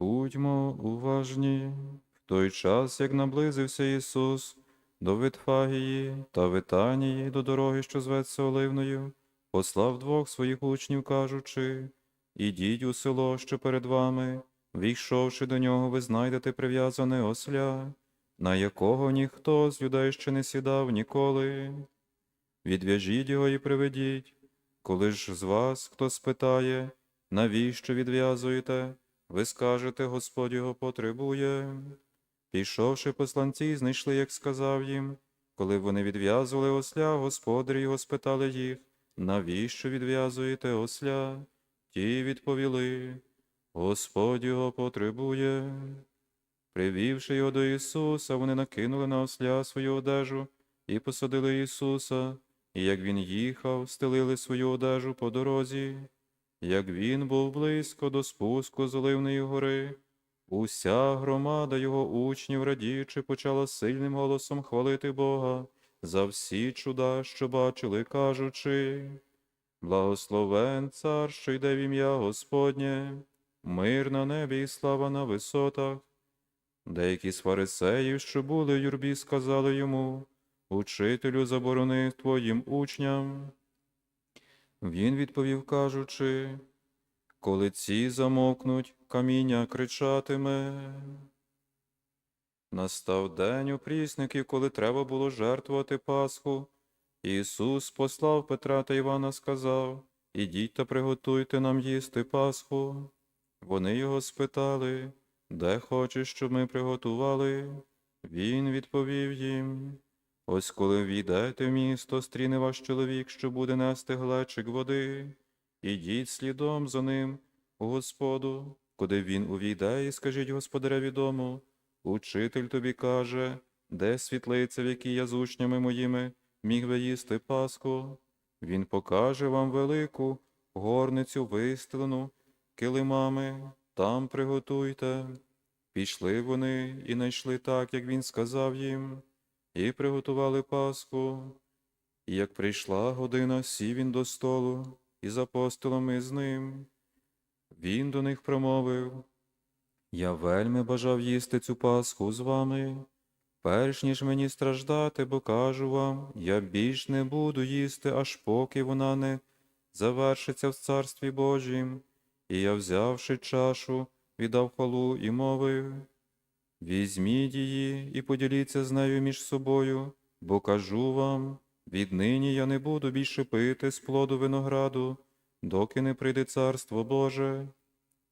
Будьмо уважні. В той час, як наблизився Ісус до Витфагії та Витанії, до дороги, що зветься Оливною, послав двох своїх учнів, кажучи, Ідіть у село, що перед вами, війшовши до нього, ви знайдете прив'язане осля, на якого ніхто з людей ще не сідав ніколи. Відв'яжіть його і приведіть. Коли ж з вас хто спитає, навіщо відв'язуєте, ви скажете, Господь його потребує. Пішовши посланці, знайшли, як сказав їм. Коли вони відв'язували осля, господарі його спитали їх, навіщо відв'язуєте осля? Ті відповіли, Господь його потребує. Привівши його до Ісуса, вони накинули на осля свою одежу і посадили Ісуса, і як він їхав, стелили свою одежу по дорозі. Як він був близько до спуску з Оливної гори, уся громада його учнів, радіючи, почала сильним голосом хвалити Бога за всі чуда, що бачили, кажучи. Благословен цар, що йде в ім'я Господнє, мир на небі і слава на висотах. Деякі з фарисеїв, що були в юрбі, сказали йому, Учителю заборонив твоїм учням. Він відповів, кажучи, коли ці замовкнуть, каміння кричатиме. Настав день у прісників, коли треба було жертвувати Пасху. Ісус послав Петра та Івана, сказав, Ідіть та приготуйте нам їсти Пасху. Вони його спитали, де хочеш, щоб ми приготували? Він відповів їм. Ось коли війдете в місто, стріне ваш чоловік, що буде нести глечик води. Ідіть слідом за ним, у Господу, куди він увійде, і скажіть господареві дому, Учитель тобі каже, де світлиця, в якій я з учнями моїми міг би їсти Пасху. Він покаже вам велику горницю вистелену килимами, там приготуйте. Пішли вони і знайшли так, як він сказав їм, і приготували Пасху. І як прийшла година, сів він до столу, і з апостолами з ним. Він до них промовив, Я вельми бажав їсти цю Пасху з вами, перш ніж мені страждати, бо кажу вам, я більш не буду їсти, аж поки вона не завершиться в Царстві Божім. І я, взявши чашу, віддав хвалу і мовив, Візьміть її і поділіться з нею між собою, бо кажу вам, віднині я не буду більше пити з плоду винограду, доки не прийде царство Боже.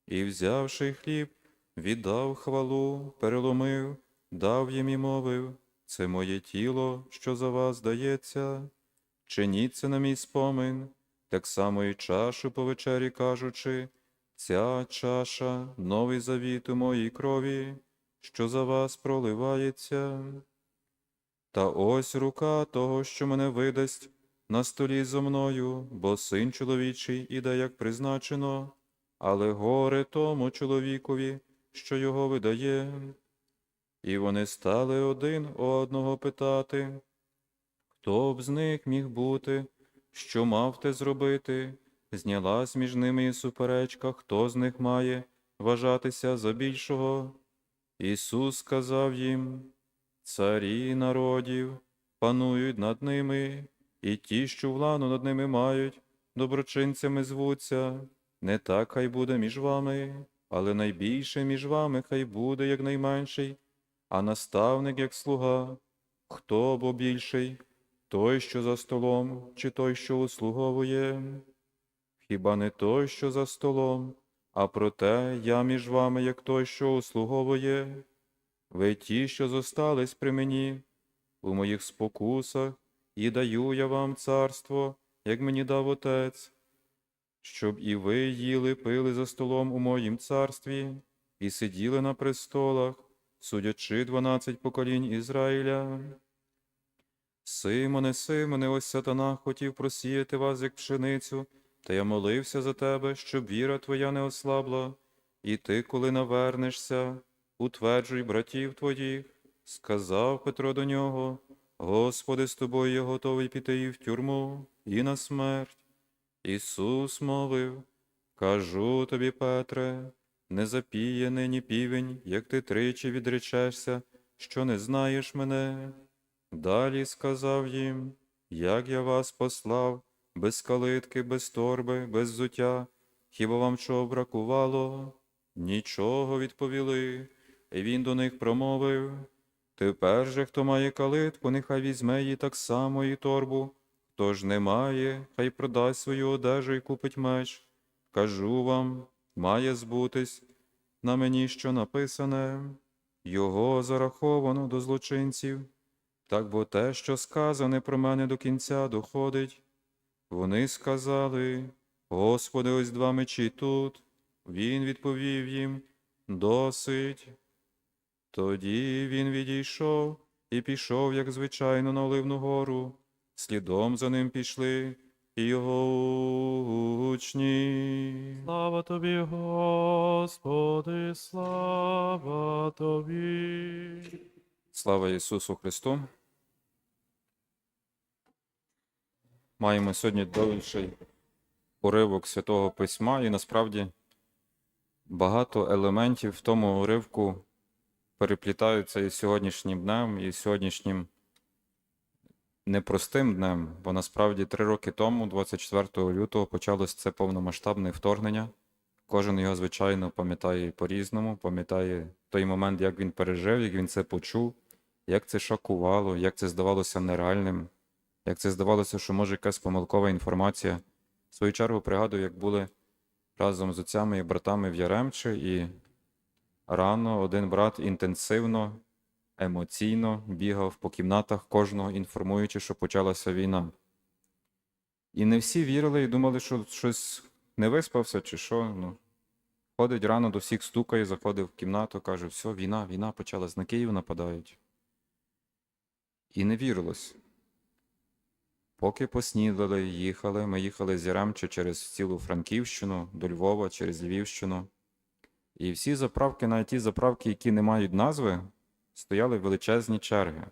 І, взявши хліб, віддав хвалу, переломив, дав їм і мовив, це моє тіло, що за вас дається. Чиніть це на мій спомин, так само і чашу по вечері кажучи, ця чаша новий завіт у моїй крові, що за вас проливається. Та ось рука того, що мене видасть, на столі зо мною, бо син чоловічий іде, як призначено, але горе тому чоловікові, що його видає. І вони стали один одного питати, хто б з них міг бути, що мав те зробити, знялась між ними і суперечка, хто з них має вважатися за більшого. Ісус сказав їм, царі народів панують над ними, і ті, що владу над ними мають, доброчинцями звуться. Не так хай буде між вами, але найбільше між вами хай буде як найменший, а наставник як слуга. Хто бо більший? Той, що за столом, чи той, що услуговує? Хіба не той, що за столом, а проте я між вами, як той, що услуговує? Ви ті, що зостались при мені, у моїх спокусах, і даю я вам царство, як мені дав Отець, щоб і ви їли, пили за столом у моїм царстві, і сиділи на престолах, судячи дванадцять поколінь Ізраїля. Симоне, Симоне, ось сатана хотів просіяти вас, як пшеницю, та я молився за тебе, щоб віра твоя не ослабла, і ти, коли навернешся, утверджуй братів твоїх, сказав Петро до нього, Господи, з тобою я готовий піти і в тюрму, і на смерть. Ісус мовив, кажу тобі, Петре, не запіє нині півень, як ти тричі відречешся, що не знаєш мене. Далі сказав їм, як я вас послав, без калитки, без торби, без взуття, хіба вам чого бракувало? Нічого відповіли. І він до них промовив. Тепер же, хто має калитку, нехай візьме її так само і торбу. Хто ж не має, хай продасть свою одежу і купить меч. Кажу вам, має збутись на мені, що написане, його зараховано до злочинців. Так бо те, що сказане про мене до кінця доходить. Вони сказали, Господи, ось два мечі тут. Він відповів їм, досить. Тоді він відійшов і пішов, як звичайно, на Оливну гору. Слідом за ним пішли і його учні. Слава тобі, Господи, слава тобі. Слава Ісусу Христу. Маємо сьогодні довший уривок Святого Письма, і насправді багато елементів в тому уривку переплітаються із сьогоднішнім днем, і сьогоднішнім непростим днем, бо насправді три роки тому, 24 лютого, почалось це повномасштабне вторгнення. Кожен його, звичайно, пам'ятає по-різному, пам'ятає той момент, як він пережив, як він це почув, як це шокувало, як це здавалося нереальним, як це здавалося, що може якась помилкова інформація. В свою чергу пригадую, як були разом з отцями і братами в Яремчі, і рано один брат інтенсивно, емоційно бігав по кімнатах кожного, інформуючи, що почалася війна. І не всі вірили і думали, що щось не виспався чи що. Ну, ходить рано до всіх стукає, заходив в кімнату, каже, все, війна, війна почалась, на Київ нападають. І не вірилось. Поки поснідали, їхали, ми їхали з Яремча через цілу Франківщину, до Львова, через Львівщину. І всі заправки, навіть ті заправки, які не мають назви, стояли величезні черги.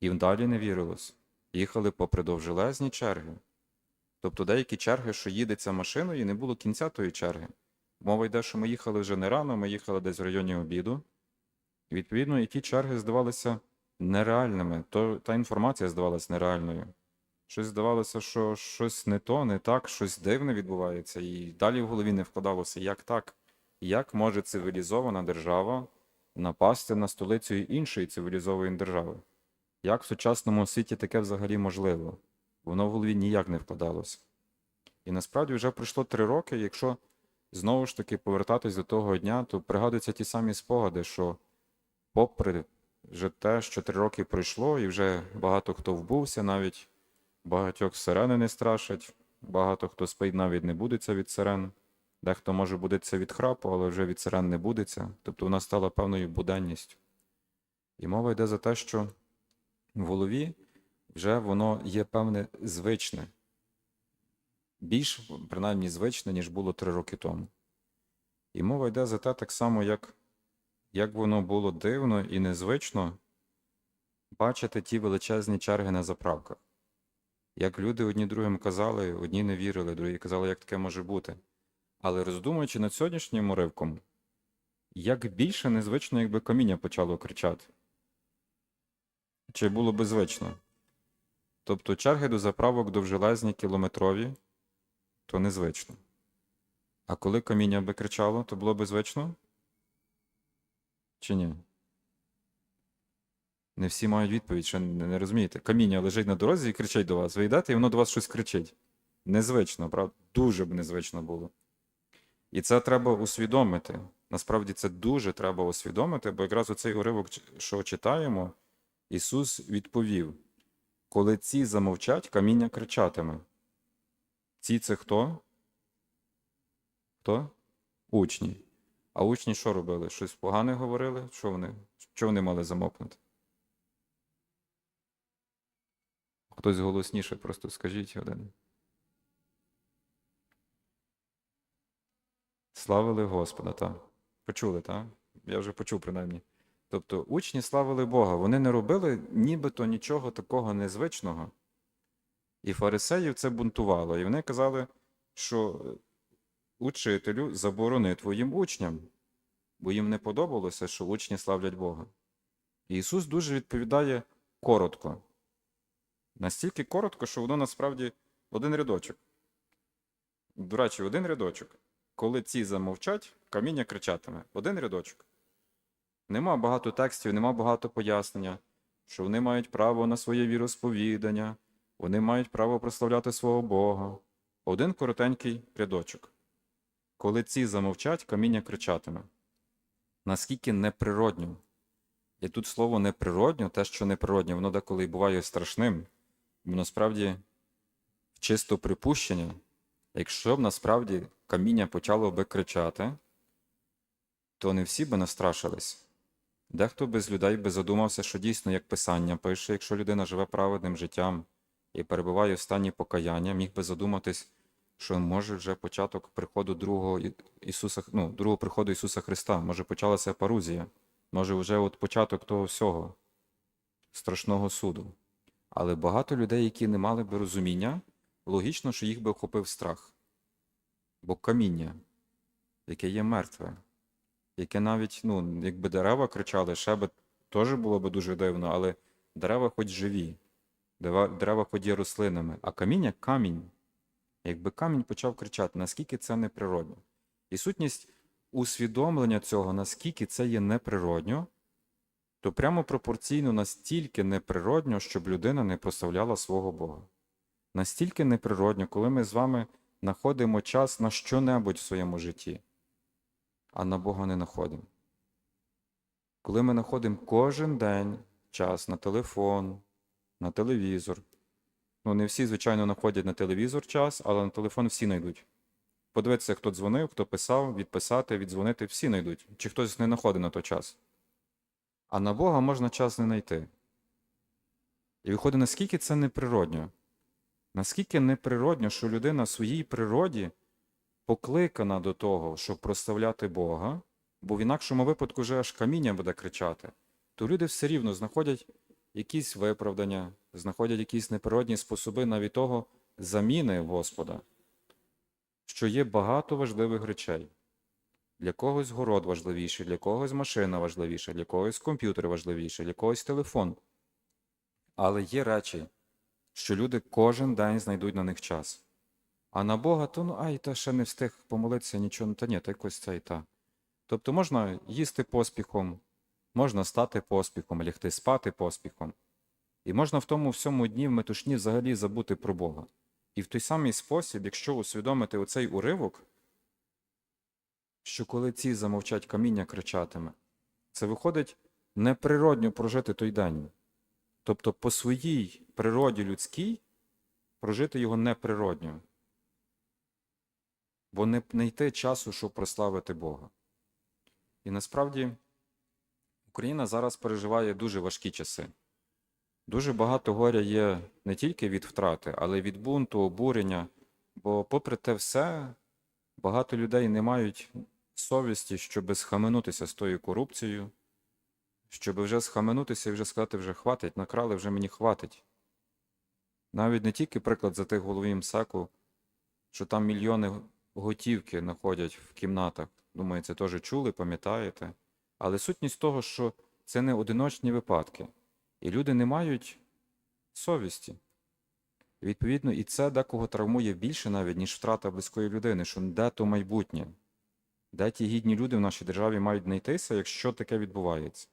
І далі не вірилось. Їхали попри довжелезні черги. Тобто деякі черги, що їдеться машиною, і не було кінця тої черги. Мова йде, що ми їхали вже не рано, ми їхали десь в районі обіду. І відповідно, і ті черги здавалися нереальними. То, та інформація здавалася нереальною. Щось здавалося, що щось не то, не так, щось дивне відбувається. І далі в голові не вкладалося, як так, як може цивілізована держава напасти на столицю іншої цивілізованої держави? Як в сучасному світі таке взагалі можливо? Воно в голові ніяк не вкладалося. І насправді вже пройшло три роки, якщо знову ж таки повертатись до того дня, то пригадуються ті самі спогади, що попри вже те, що три роки пройшло, і вже багато хто вбувся, навіть багатьох сирени не страшать, багато хто спить навіть не будеться від сирен, дехто може будеться від храпу, але вже від сирен не будеться. Тобто вона стала певною буденністю. І мова йде за те, що в голові вже воно є певне звичне, більш, принаймні, звичне, ніж було три роки тому. І мова йде за те, так само, як, як воно було дивно і незвично бачити ті величезні черги на заправках. Як люди одні другим казали, одні не вірили, другі казали, як таке може бути. Але роздумуючи над сьогоднішнім уривком, як більше незвично, якби каміння почало кричати. Чи було би звично? Тобто черги до заправок довжелезні кілометрові, то незвично. А коли каміння би кричало, то було би звично? Чи ні? Не всі мають відповідь, що не, не розумієте. Каміння лежить на дорозі і кричить до вас. Ви йдете, і воно до вас щось кричить. Незвично, правда? Дуже б незвично було. І це треба усвідомити. Насправді це дуже треба усвідомити, бо якраз оцей уривок, що читаємо, Ісус відповів: коли ці замовчать, каміння кричатиме. Ці це хто? Хто? Учні. А учні що робили? Щось погане говорили? Що вони, що вони мали замовкнути? Хтось голосніше, просто скажіть один. Славили Господа, так. Почули, так? Я вже почув, принаймні. Тобто учні славили Бога, вони не робили нібито нічого такого незвичного. І фарисеїв це бунтувало. І вони казали, що учителю, заборони твоїм учням, бо їм не подобалося, що учні славлять Бога. І Ісус дуже відповідає коротко. Настільки коротко, що воно насправді один рядочок. До речі, один рядочок. Коли ці замовчать, каміння кричатиме. Один рядочок. Нема багато текстів, нема багато пояснення, що вони мають право на своє віросповідання, вони мають право прославляти свого Бога. Один коротенький рядочок. Коли ці замовчать, каміння кричатиме. Наскільки неприродньо. І тут слово неприродньо, те, що неприродньо, воно деколи буває страшним. Бо насправді, чисто припущення, якщо б насправді каміння почало би кричати, то не всі би настрашились. Дехто би з людей би задумався, що дійсно, як Писання пише, якщо людина живе праведним життям і перебуває в стані покаяння, міг би задуматись, що може вже початок приходу другого Ісуса, ну, другого приходу Ісуса Христа, може почалася парузія, може вже от початок того всього страшного суду. Але багато людей, які не мали би розуміння, логічно, що їх би охопив страх. Бо каміння, яке є мертве, яке навіть, ну, якби дерева кричали, ще би теж було б дуже дивно, але дерева хоч живі, дерева, хоч є рослинами, а каміння камінь. Якби камінь почав кричати, наскільки це неприродно. І сутність усвідомлення цього, наскільки це є неприродньо, то прямо пропорційно настільки неприродньо, щоб людина не прославляла свого Бога. Настільки неприродньо, коли ми з вами знаходимо час на що-небудь в своєму житті, а на Бога не знаходимо. Коли ми знаходимо кожен день час на телефон, на телевізор. Ну, не всі, звичайно, знаходять на телевізор час, але на телефон всі знайдуть. Подивитися, хто дзвонив, хто писав, відписати, віддзвонити, всі знайдуть. Чи хтось не знаходить на той час. А на Бога можна час не знайти. І виходить, наскільки це неприродньо. Наскільки неприродньо, що людина в своїй природі покликана до того, щоб прославляти Бога, бо в інакшому випадку вже аж каміння буде кричати, то люди все рівно знаходять якісь виправдання, знаходять якісь неприродні способи навіть того заміни Господа, що є багато важливих речей. Для когось город важливіший, для когось машина важливіша, для когось комп'ютер важливіший, для когось телефон. Але є речі, що люди кожен день знайдуть на них час. А на Бога, то ну ай, та ще не встиг помолитися, нічого, та ні, та якось це і та. Тобто можна їсти поспіхом, можна стати поспіхом, лягти спати поспіхом. І можна в тому всьому дні в метушні взагалі забути про Бога. І в той самий спосіб, якщо усвідомити оцей уривок, що коли ці замовчать каміння кричатиме, це виходить неприродньо прожити той день. Тобто по своїй природі людській прожити його неприродньо. Бо не знайти часу, щоб прославити Бога. І насправді Україна зараз переживає дуже важкі часи. Дуже багато горя є не тільки від втрати, але й від бунту, обурення. Бо, попри те все, багато людей не мають совісті, щоб схаменутися з тою корупцією, щоб вже схаменутися і вже сказати, вже хватить, накрали, вже мені хватить. Навіть не тільки приклад за тих голові МСЕКу, що там мільйони готівки знаходять в кімнатах. Думаю, це теж чули, пам'ятаєте. Але сутність того, що це не одиночні випадки, і люди не мають совісті. Відповідно, і це декого травмує більше навіть, ніж втрата близької людини, що де то майбутнє, де ті гідні люди в нашій державі мають знайтися, якщо таке відбувається.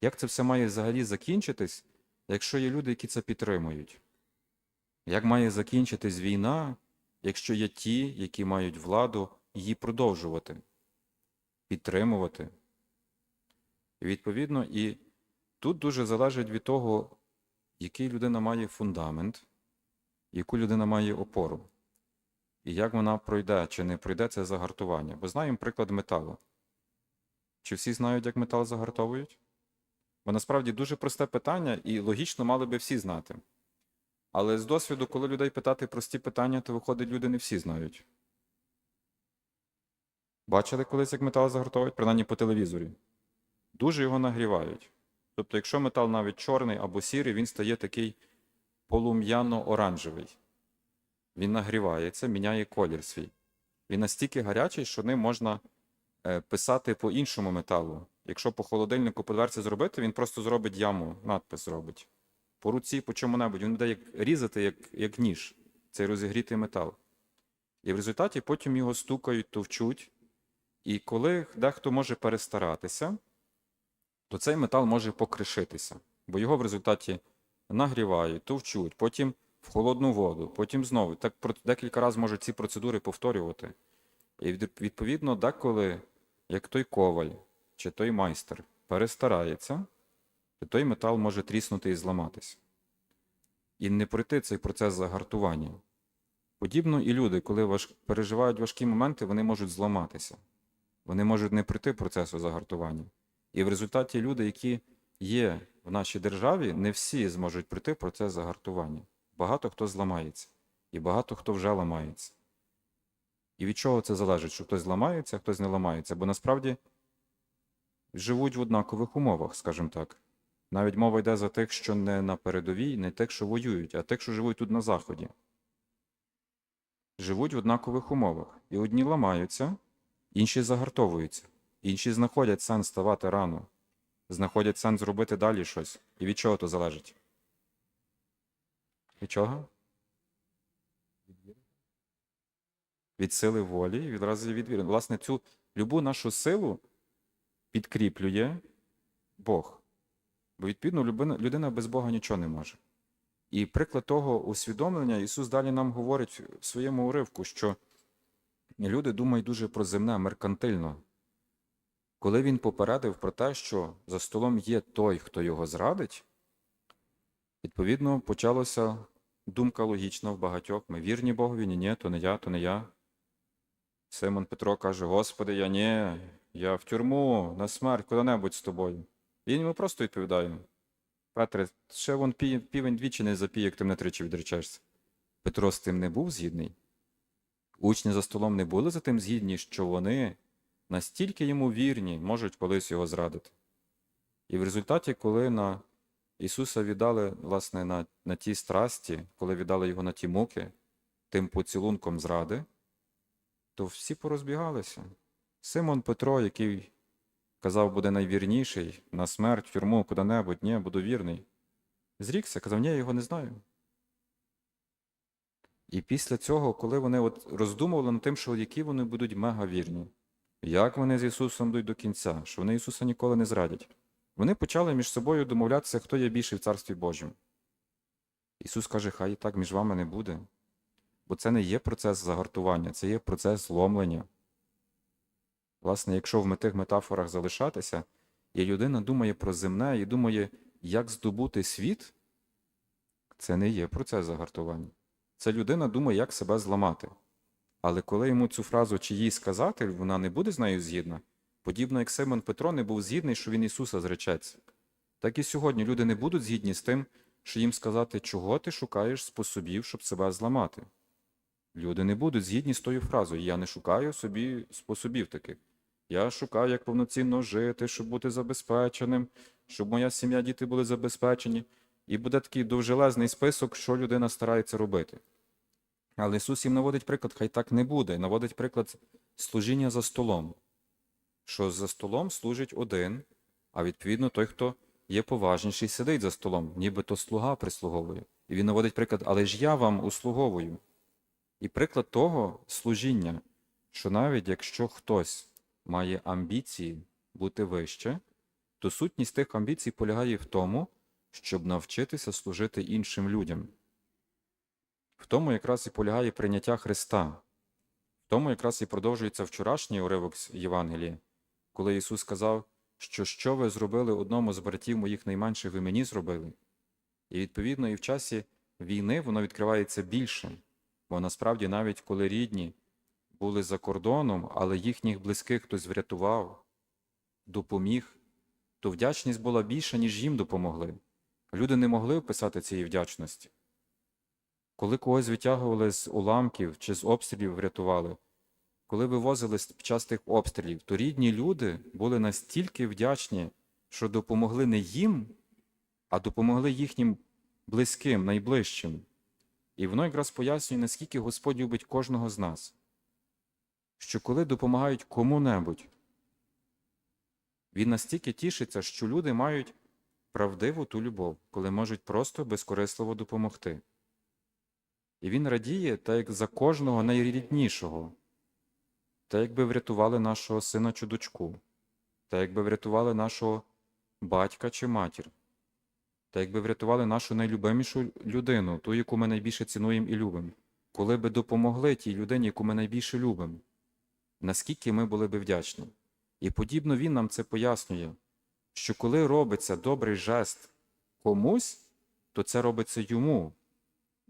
Як це все має взагалі закінчитись, якщо є люди, які це підтримують? Як має закінчитись війна, якщо є ті, які мають владу її продовжувати, підтримувати? Відповідно, і тут дуже залежить від того, який людина має фундамент, яку людина має опору, і як вона пройде, чи не пройде це загартування. Бо знаємо приклад металу. Чи всі знають, як метал загартовують? Бо насправді дуже просте питання, і логічно мали би всі знати. Але з досвіду, коли людей питати прості питання, то виходить, люди не всі знають. Бачили колись, як метал загартовують? Принаймні по телевізорі. Дуже його нагрівають. Тобто, якщо метал навіть чорний або сірий, він стає такий полум'яно-оранжевий. Він нагрівається, міняє колір свій. Він настільки гарячий, що ним можна е, писати по іншому металу. Якщо по холодильнику по дверці зробити, він просто зробить яму, надпис зробить. По руці, по чому-небудь. Він буде як різати, як, як ніж, цей розігрітий метал. І в результаті потім його стукають, товчуть. І коли дехто може перестаратися, то цей метал може покришитися, бо його в результаті нагрівають, товчуть, потім в холодну воду, потім знову. Так декілька разів можуть ці процедури повторювати. І відповідно, деколи, як той коваль чи той майстер перестарається, то той метал може тріснути і зламатися. І не пройти цей процес загартування. Подібно і люди, коли важ... переживають важкі моменти, вони можуть зламатися. Вони можуть не пройти процесу загартування. І в результаті люди, які є в нашій державі, не всі зможуть пройти процес загартування. Багато хто зламається, і багато хто вже ламається. І від чого це залежить, що хтось зламається, а хтось не ламається? Бо насправді живуть в однакових умовах, скажімо так. Навіть мова йде за тих, що не на передовій, не тих, що воюють, а тих, що живуть тут на Заході. Живуть в однакових умовах. І одні ламаються, інші загартовуються, інші знаходять сенс ставати рано, знаходять сенс зробити далі щось. І від чого то залежить? Від чого? Від сили волі і відразу від віри. Власне, цю любу нашу силу підкріплює Бог. Бо, відповідно, людина, без Бога нічого не може. І приклад того усвідомлення Ісус далі нам говорить в своєму уривку, що люди думають дуже про земне, меркантильно. Коли він попередив про те, що за столом є той, хто його зрадить, відповідно, почалася думка логічна в багатьох. Ми вірні Богові, ні, ні, то не я, то не я. Симон Петро каже: Господи, я ні, я в тюрму, на смерть, куди-небудь з тобою. Він йому просто відповідає: Петре, ще вон пі- півень двічі не запіє, як ти мене тричі відречешся. Петро з тим не був згідний. Учні за столом не були за тим згідні, що вони настільки йому вірні, можуть колись його зрадити. І в результаті, коли на Ісуса віддали, власне, на, на ті страсті, коли віддали його на ті муки, тим поцілунком зради, то всі порозбігалися. Симон Петро, який казав, буде найвірніший, на смерть, тюрму, куди-небудь, ні, буду вірний. Зрікся, казав, ні, я його не знаю. І після цього, коли вони от роздумували над тим, що які вони будуть мегавірні, як вони з Ісусом йдуть до кінця, що вони Ісуса ніколи не зрадять, вони почали між собою домовлятися, хто є більший в Царстві Божому. Ісус каже, хай і так між вами не буде. Бо це не є процес загартування, це є процес зломлення. Власне, якщо в тих метафорах залишатися, і людина думає про земне і думає, як здобути світ, це не є процес загартування. Це людина думає, як себе зламати. Але коли йому цю фразу чи їй сказати, вона не буде з нею згідна, подібно як Симон Петро не був згідний, що він Ісуса зречеться. Так і сьогодні люди не будуть згідні з тим, що їм сказати, чого ти шукаєш способів, щоб себе зламати. Люди не будуть згідні з тою фразою Я не шукаю собі способів таких. Я шукаю, як повноцінно жити, щоб бути забезпеченим, щоб моя сім'я, діти були забезпечені. І буде такий довжелезний список, що людина старається робити. Але Ісус їм наводить приклад, хай так не буде. Наводить приклад служіння за столом. Що за столом служить один, а відповідно той, хто є поважніший, сидить за столом, нібито слуга прислуговує. І він наводить приклад, але ж я вам услуговую. І приклад того служіння, що навіть якщо хтось має амбіції бути вище, то сутність тих амбіцій полягає в тому, щоб навчитися служити іншим людям. В тому якраз і полягає прийняття Христа, в тому якраз і продовжується вчорашній уривок з Євангелія, коли Ісус сказав, що що ви зробили одному з братів моїх найменших, ви мені зробили. І відповідно і в часі війни воно відкривається більше, бо насправді навіть коли рідні були за кордоном, але їхніх близьких хтось врятував, допоміг, то вдячність була більша, ніж їм допомогли. Люди не могли описати цієї вдячності. Коли когось витягували з уламків чи з обстрілів врятували, коли вивозили під час тих обстрілів, то рідні люди були настільки вдячні, що допомогли не їм, а допомогли їхнім близьким, найближчим. І воно якраз пояснює, наскільки Господь любить кожного з нас. що коли допомагають кому-небудь, він настільки тішиться, що люди мають правдиву ту любов, коли можуть просто безкорисливо допомогти. І він радіє, так як за кожного найріднішого, та якби врятували нашого сина чи дочку, та якби врятували нашого батька чи матір, та якби врятували нашу найлюбимішу людину, ту, яку ми найбільше цінуємо і любимо, коли би допомогли тій людині, яку ми найбільше любимо, наскільки ми були би вдячні. І подібно він нам це пояснює, що коли робиться добрий жест комусь, то це робиться йому.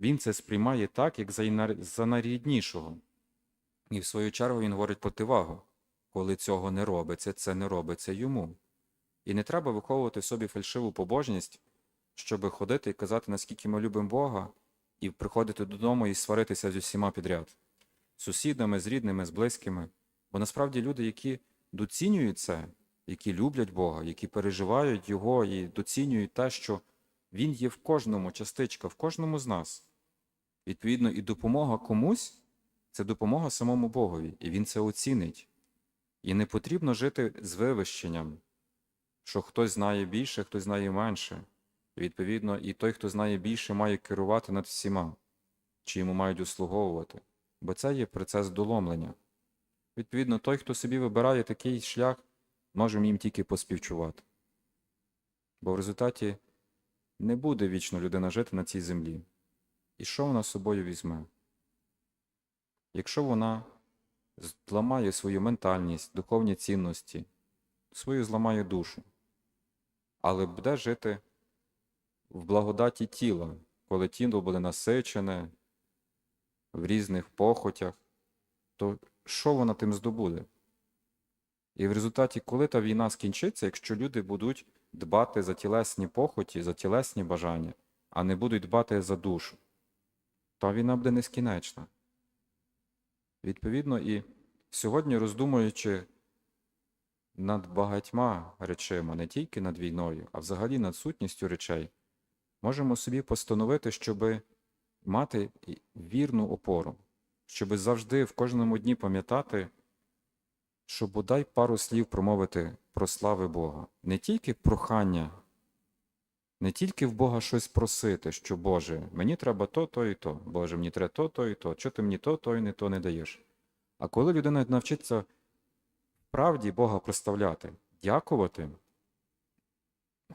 Він це сприймає так, як за найріднішого. І в свою чергу він говорить противагу. Коли цього не робиться, це не робиться йому. І не треба виховувати в собі фальшиву побожність, щоб ходити і казати, наскільки ми любимо Бога, і приходити додому і сваритися з усіма підряд, сусідами, з рідними, з близькими. Бо насправді люди, які доцінюють це, які люблять Бога, які переживають Його і доцінюють те, що Він є в кожному частичка, в кожному з нас. Відповідно, і допомога комусь це допомога самому Богові, і Він це оцінить. І не потрібно жити з вивищенням, що хтось знає більше, хтось знає менше. І, відповідно, і той, хто знає більше, має керувати над всіма, чи йому мають услуговувати, бо це є процес доломлення. Відповідно, той, хто собі вибирає такий шлях, можемо їм тільки поспівчувати. Бо в результаті не буде вічно людина жити на цій землі. І що вона з собою візьме? Якщо вона зламає свою ментальність, духовні цінності, свою зламає душу, але буде жити в благодаті тіла, коли тіло буде насичене в різних похотях, то що вона тим здобуде? І в результаті, коли та війна скінчиться, якщо люди будуть дбати за тілесні похоті, за тілесні бажання, а не будуть дбати за душу, то війна буде нескінчна. Відповідно, і сьогодні, роздумуючи над багатьма речима, не тільки над війною, а взагалі над сутністю речей, можемо собі постановити, щоб мати вірну опору, щоб завжди в кожному дні пам'ятати, що бодай пару слів промовити про слави Бога, не тільки прохання, не тільки в Бога щось просити, що Боже, мені треба то, то і то, Боже, мені треба то, то і то, що ти мені то, то і не то не даєш. А коли людина навчиться правді Бога проставляти, дякувати,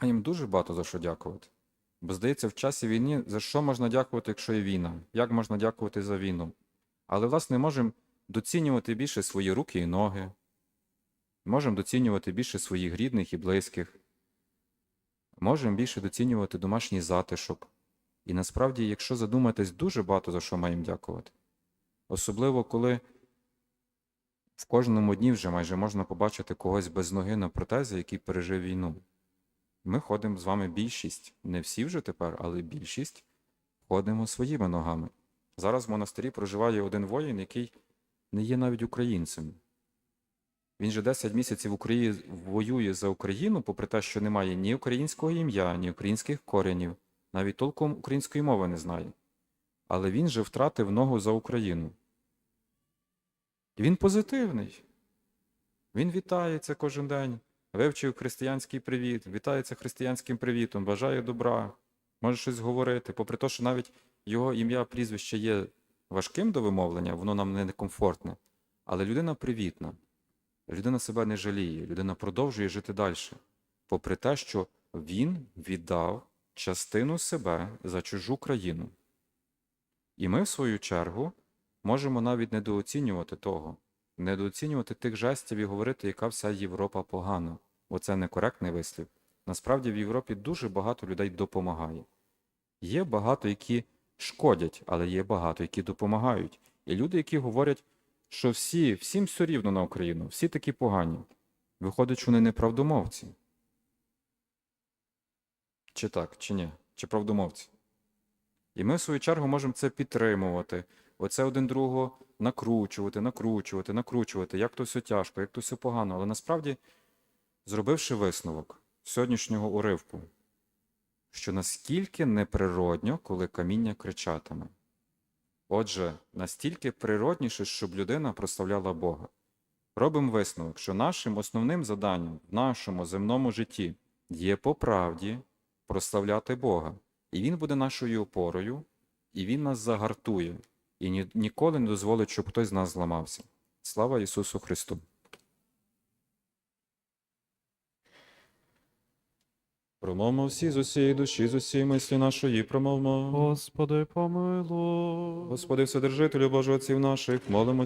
маємо дуже багато за що дякувати. Бо здається, в часі війни за що можна дякувати, якщо є війна? Як можна дякувати за війну? Але, власне, можемо доцінювати більше свої руки і ноги, можемо доцінювати більше своїх рідних і близьких, можемо більше доцінювати домашній затишок. І насправді, якщо задуматись, дуже багато за що маємо дякувати. Особливо, коли в кожному дні вже майже можна побачити когось без ноги на протезі, який пережив війну. Ми ходимо з вами більшість, не всі вже тепер, але більшість ходимо своїми ногами. Зараз в монастирі проживає один воїн, який не є навіть українцем. Він же 10 місяців Україні воює за Україну, попри те, що немає ні українського ім'я, ні українських коренів, навіть толком української мови не знає. Але він же втратив ногу за Україну. Він позитивний. Він вітається кожен день, вивчив християнський привіт, вітається християнським привітом, бажає добра, може щось говорити, попри те, що навіть його ім'я, прізвище є важким до вимовлення, воно нам не некомфортне. Але людина привітна, людина себе не жаліє, людина продовжує жити далі, попри те, що він віддав частину себе за чужу країну. І ми, в свою чергу, можемо навіть недооцінювати того, недооцінювати тих жестів і говорити, яка вся Європа погана. Бо це некоректний вислів. Насправді в Європі дуже багато людей допомагає. Є багато, які шкодять, але є багато, які допомагають. І люди, які говорять, що всі, всім все рівно на Україну, всі такі погані. Виходить, вони не правдомовці. Чи так, чи ні? Чи правдомовці? І ми, в свою чергу, можемо це підтримувати. Оце один другого накручувати, накручувати, накручувати, як то все тяжко, як то все погано. Але насправді, зробивши висновок сьогоднішнього уривку, що наскільки неприродньо, коли каміння кричатиме. Отже, настільки природніше, щоб людина прославляла Бога. Робимо висновок, що нашим основним заданням в нашому земному житті є по правді прославляти Бога. І Він буде нашою опорою, і Він нас загартує, і ні, ніколи не дозволить, щоб хтось з нас зламався. Слава Ісусу Христу! Промовмо всі з усієї душі, з усієї мислі нашої, промовмо. Господи, помилуй. Господи, Вседержителю Божий отців наших, молимось